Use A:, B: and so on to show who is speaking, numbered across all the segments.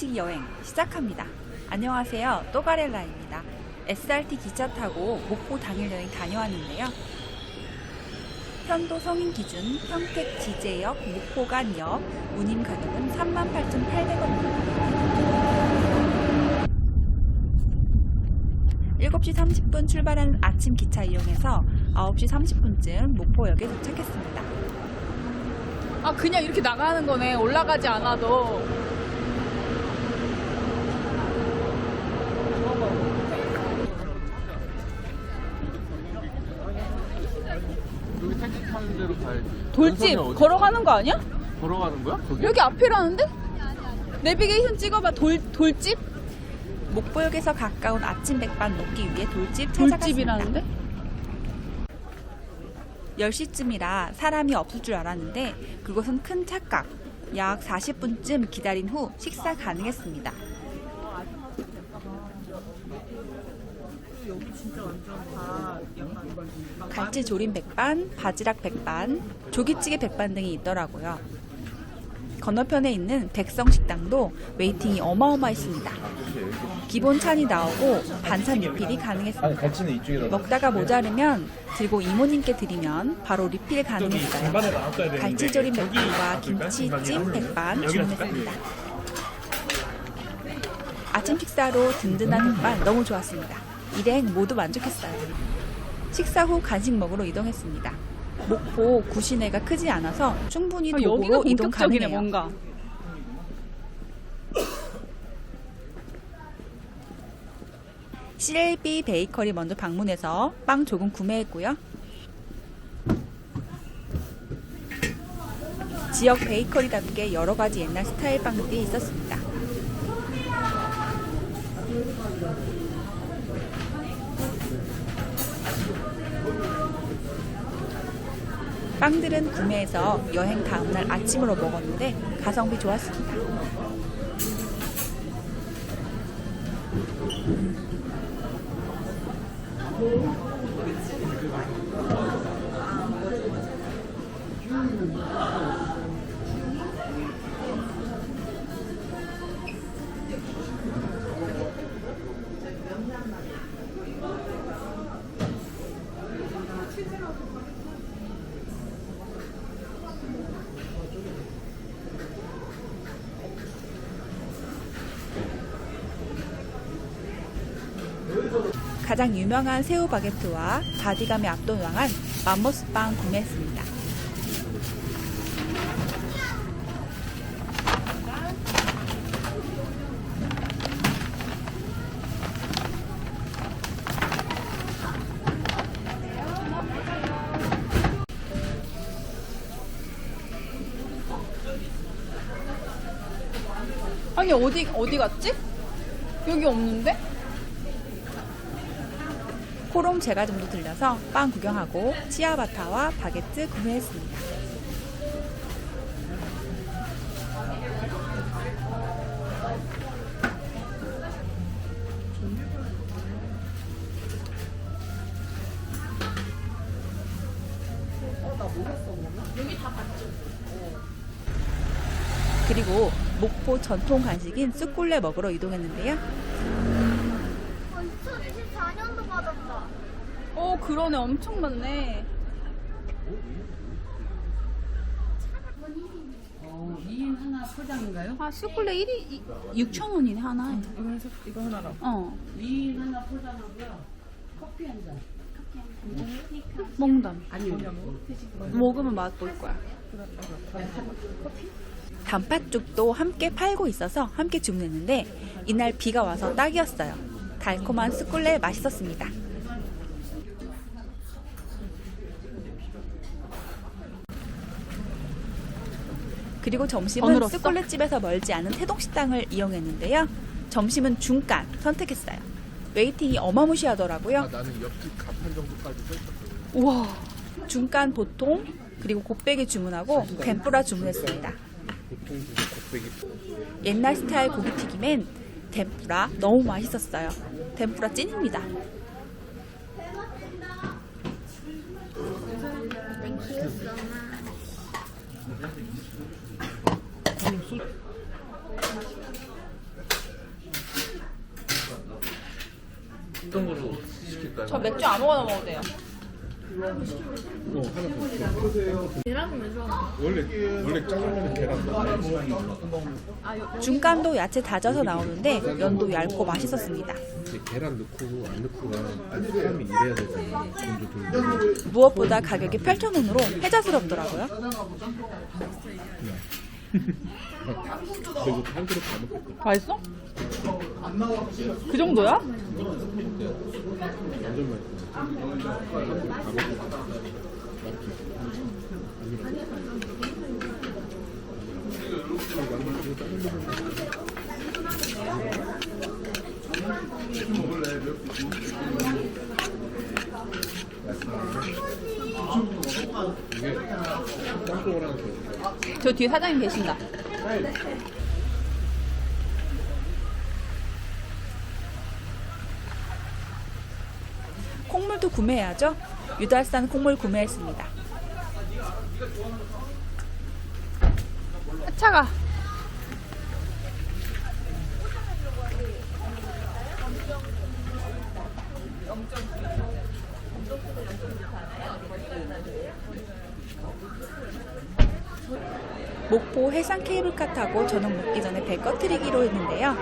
A: 당일치기 여행 시작합니다. 안녕하세요. 또가렐라입니다. SRT 기차 타고 목포 당일 여행 다녀왔는데요. 편도 성인 기준 평택 지제역 목포간역 운임 가격은 38,800원입니다. 7시 30분 출발하는 아침 기차 이용해서 9시 30분쯤 목포역에 도착했습니다.
B: 아 그냥 이렇게 나가는 거네 올라가지 않아도
C: 여기 택시 타는 데로 가야지.
B: 돌집
C: 연산이 어디-
B: 걸어가는 거 아니야?
C: 걸어가는 거야? 거기?
B: 여기 앞이라는데? 내비게이션 찍어봐 돌, 돌집?
A: 목포역에서 가까운 아침 백반 먹기 위해 돌집 찾아갔습니다.
B: 돌집이라는데?
A: 10시쯤이라 사람이 없을 줄 알았는데 그곳은 큰 착각. 약 40분쯤 기다린 후 식사 가능했습니다. 갈치 조림 백반, 바지락 백반, 조기찌개 백반 등이 있더라고요. 건너편에 있는 백성 식당도 웨이팅이 어마어마했습니다. 기본 찬이 나오고 반찬 리필이 가능했습니다. 먹다가 모자르면 들고 이모님께 드리면 바로 리필 가능했어요. 갈치조림 백반과 김치찜 백반 주문했습니다. 아침 식사로 든든한 백반 너무 좋았습니다. 일행 모두 만족했어요. 식사 후 간식 먹으러 이동했습니다. 목포 구시내가 크지 않아서 충분히
B: 아,
A: 도보로 이동 가능해요.
B: 뭔가
A: CLB 베이커리 먼저 방문해서 빵 조금 구매했고요. 지역 베이커리답게 여러 가지 옛날 스타일 빵들이 있었습니다. 빵들은 구매해서 여행 다음날 아침으로 먹었는데 가성비 좋았습니다. 가장 유명한 새우 바게트와 바디감에 압도당한 맘모스 빵 구매했습니다.
B: 아니 어디 어디 갔지? 여기 없는데?
A: 코롬 제과점도 들려서 빵 구경하고 치아바타와 바게트 구매했습니다. 그리고 목포 전통 간식인 쑥골레 먹으러 이동했는데요.
D: 2024년도 받았다.
B: 어 그러네 엄청 많네
E: 어, 2인 하나 포장인가요?
B: 아 수쿨레 1이 6,000원이네 하나에
E: 이거 해서 이거 하나로.
B: 어
E: 2인 하나 포장하고요. 커피 한 잔.
B: 몽담
E: 아니요.
A: 먹으면 맛볼 거야. 단팥죽도 함께 팔고 있어서 함께 주문했는데 이날 비가 와서 딱이었어요. 달콤한 스쿨레 맛있었습니다. 그리고 점심은
B: 어늘었어?
A: 스쿨레 집에서 멀지 않은 태동식당을 이용했는데요. 점심은 중간 선택했어요. 웨이팅이 어마무시하더라고요.
C: 아, 나는 옆집 가판 정도까지 써있었거든.
B: 우와
A: 중간 보통 그리고 곱빼기 주문하고 덴뿌라 주문했습니다. 옛날 스타일 고기튀김엔 덴뿌라 너무 맛있었어요. 덴뿌라 찐입니다.
C: 어떤 걸로 시킬까요?
B: 저 맥주 아무거나 먹어도 돼요.
C: 어, 하나. 계란은 왜 원래, 원래 짜장면은 계란 넣어.
A: 중간도 야채 다져서 나오는데 면도 얇고 맛있었습니다.
C: 계란 넣고 안 넣고가 사람이 이래야 되잖아. 돈도 들고.
A: 무엇보다 가격이 8,000원으로 혜자스럽더라고요.
C: 그리고 한 그릇 다 먹겠다.
B: 맛있어? 그 정도야? 저 뒤에 사장님 계신다.
A: 콩물도 구매해야죠. 유달산 콩물 구매했습니다.
B: 아, 차가.
A: 목포 해상 케이블카 타고 저녁 먹기 전에 배 꺼트리기로 했는데요.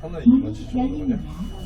C: 하나 주는 거냐?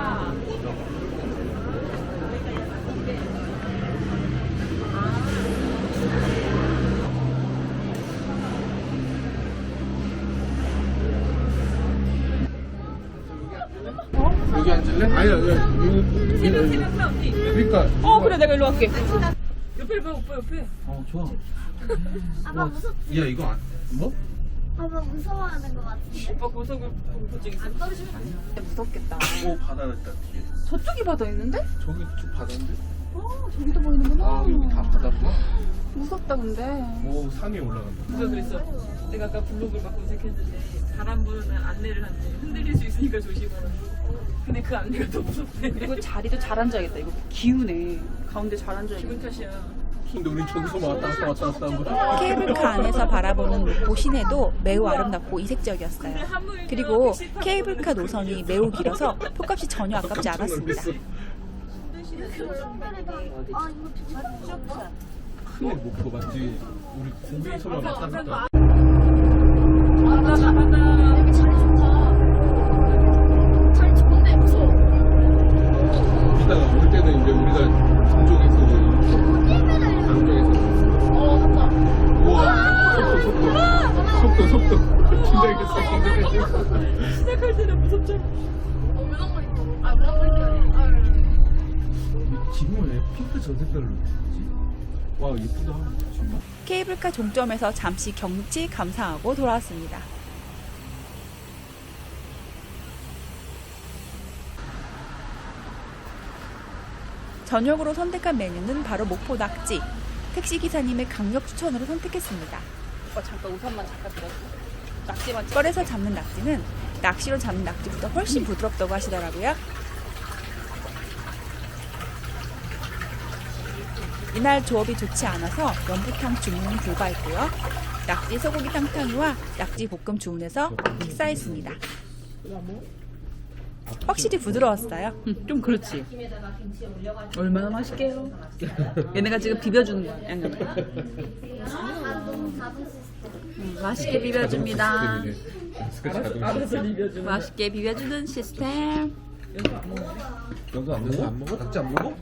C: 그러니까.
B: 어 그래 내가 일로 갈게.
D: 아빠 무섭
C: 야, 이거 안. 뭐?
D: 아빠 무서워하는 것 같은데.
B: 무섭겠다.
C: 오, 바다 있다, 뒤에.
B: 저쪽이 바다 있는데?
C: 저기 저 바다인데?
B: 어 저기도 보이는구나.
C: 아, 여기 다 바다구나.
B: 무섭다 근데.
C: 오, 산이 올라간다.
F: 그래서 그랬어. 내가 아까 블로그를 막 검색했는데 바람 부는 안내를 한대. 흔들릴 수 있으니까 조심하라고. 근데 그 안내가 더 무섭대.
B: 그리고 자리도 잘 앉아야겠다. 이거 기우네. 가운데 잘 앉아야겠다.
F: 기분 탓이야.
C: 근데 우리 저기서 왔다 갔다 왔다 갔다 한 거야.
A: 케이블카 안에서 바라보는 목포 시내도 매우 아름답고 이색적이었어요. 그리고 케이블카 노선이 매우 길어서 표값이 전혀 아깝지 않았습니다.
D: 아 이거 진짜
C: 큰애 목표 맞지? 우리 고기에서만 왔다 갔다.
D: 여기 자리 좋다. 자리 좋은데 무서워.
C: 이따가 올 때는 이제
D: 아
C: 지금 왜 핑크 저 색깔로 했지? 와, 예쁘다. 정말.
A: 케이블카 종점에서 잠시 경치 감상하고 돌아왔습니다. 저녁으로 선택한 메뉴는 바로 목포 낙지. 택시 기사님의 강력 추천으로 선택했습니다.
B: 오빠 잠깐 우산만 잠깐 들었어. 낙지만 찍.
A: 뻘에서 잡는 낙지는 낚시로 잡는 낙지보다 훨씬 부드럽다고 하시더라고요. 이날 조업이 좋지 않아서 연부탕 주문은 불가했고요. 낙지 소고기 탕탕이와 낙지 볶음 주문해서 식사했습니다. 확실히 부드러웠어요.
B: 응, 좀 그렇지. 얼마나 맛있게요. 얘네가 지금 비벼주는 거야. 양념.
D: 시스템.
B: 맛있게 비벼줍니다.
C: 알아서 리뷰.
B: 맛있게 비벼주는 시스템.
C: 여기서 안 먹어? 안 먹어? 낙지 안 먹어?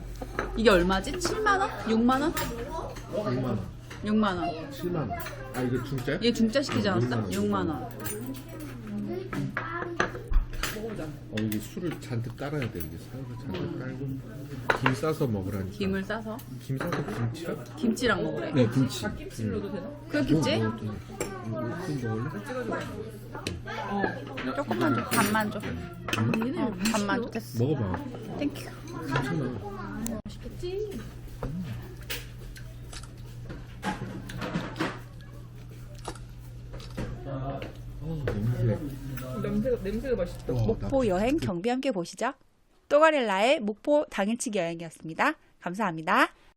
B: 이게 얼마지? 7만 원? 6만 원?
C: 6만 원.
B: 6만 원.
C: 7만 원. 아, 이거 중짜야?
B: 얘 중짜 시키지 않았어?
C: 6만 원.
B: 6만 원. 맛있다.
G: 어, 이게 술을 잔뜩 깔아야 돼. 이게 살을 잔뜩 깔고 김 싸서 먹으라니까.
B: 김을 싸서
G: 김 싸서 김치랑?
B: 김치랑 먹으래.
G: 네, 김치.
F: 닭김치로도 되나?
B: 그렇겠지?
G: 뭐, 뭐, 뭐, 뭐 먹을래?
A: 조금만 줘. 반만 줘. 어, 반만 줘. 됐어.
G: 먹어봐.
A: 땡큐.
G: 괜찮아. 어, 냄새.
F: 냄새가 냄새가 맛있다.
G: 와,
A: 목포 여행 경비 함께 보시죠. 또가릴라의 목포 당일치기 여행이었습니다. 감사합니다.